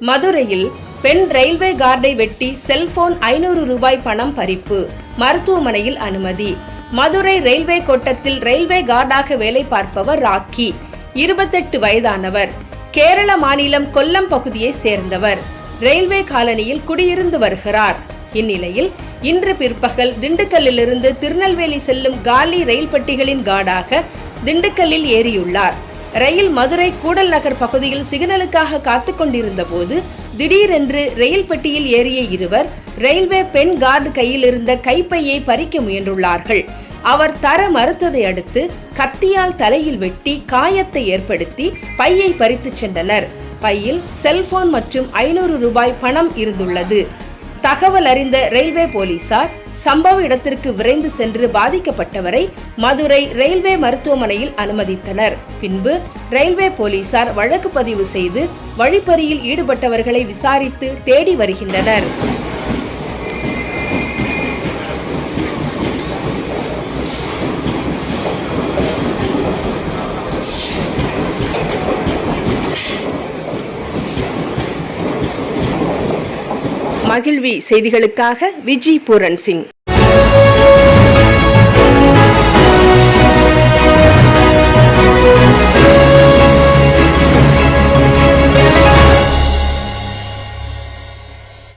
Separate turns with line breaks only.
மதுரையில் பெண் ரயில்வே கார்டை வெட்டி செல்போன் ஐநூறு ரூபாய் பணம் பறிப்பு. மருத்துவமனையில் அனுமதி. மதுரை ரயில்வே கோட்டத்தில் ரயில்வே கார்டாக வேலை பார்ப்பவர் ராக்கி. இருபத்தெட்டு வயதானவர். கேரள மாநிலம் கொல்லம் பகுதியை சேர்ந்தவர். ரயில்வே காலனியில் குடியிருந்து வருகிறார். இந்நிலையில் இன்று பிற்பகல் திண்டுக்கல்லிலிருந்து திருநெல்வேலி செல்லும் காலி ரயில் பெட்டிகளின் கார்டாக திண்டுக்கல்லில் ஏறியுள்ளார். ரயில் மதுரை கூடல் நகர் பகுதியில் சிக்னலுக்காக காத்து கொண்டிருந்த போது திடீரென்று ரயில் பெட்டியில் ஏறிய இருவர் ரயில்வே பெண் கார்டு கையில் இருந்த கைப்பையை பறிக்க முயன்றுள்ளார்கள். அவர் தர மறுத்ததை அடுத்து கத்தியால் தலையில் வெட்டி காயத்தை ஏற்படுத்தி பையை பறித்துச் சென்றனர். பையில் செல்போன் மற்றும் ஐநூறு ரூபாய் பணம் இருந்துள்ளது. தகவல் அறிந்த ரயில்வே போலீசார் சம்பவ இடத்திற்கு விரைந்து சென்று பாதிக்கப்பட்டவரை மதுரை ரயில்வே மருத்துவமனையில் அனுமதித்தனர். பின்பு ரயில்வே போலீசார் வழக்கு பதிவு செய்து வழிப்பறியில் ஈடுபட்டவர்களை விசாரித்து தேடி வருகின்றனர். மகிழ்வி செய்திகளுக்காக விஜி பூரன் சிங்.